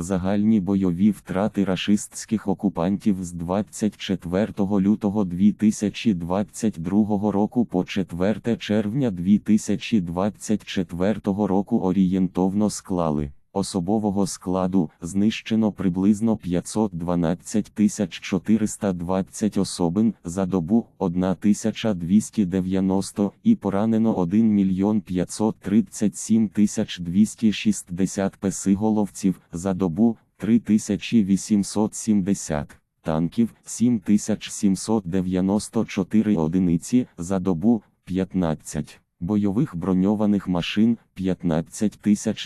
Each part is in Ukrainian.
Загальні бойові втрати рашистських окупантів з 24 лютого 2022 року по 4 червня 2024 року орієнтовно склали. Особового складу знищено приблизно 512 420 особин за добу 1290 і поранено 1 мільйон 537 260 песиголовців за добу 3870 танків 7794 одиниці за добу 15 бойових броньованих машин 15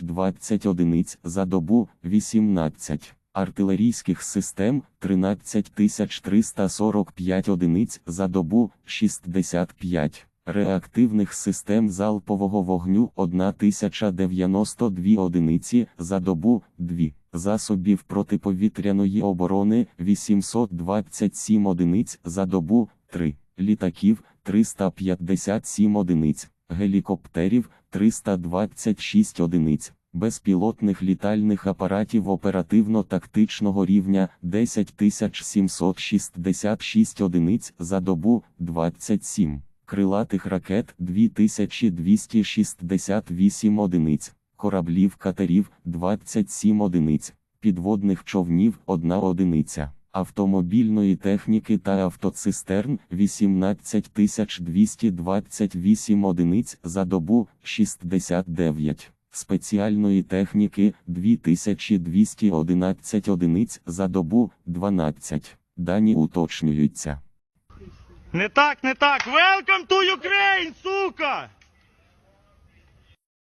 020 одиниць за добу 18 артилерійських систем 13 345 одиниць за добу 65 реактивних систем залпового вогню 1092 одиниці за добу 2 засобів протиповітряної оборони 827 одиниць за добу 3 літаків 357 одиниць гелікоптерів 326 одиниць, безпілотних літальних апаратів оперативно-тактичного рівня 10766 одиниць за добу 27, крилатих ракет 2268 одиниць, кораблів катерів 27 одиниць, підводних човнів 1 одиниця автомобільної техніки та автоцистерн 18228 одиниць за добу 69, спеціальної техніки 2211 одиниць за добу 12. Дані уточнюються. Не так, не так. Welcome to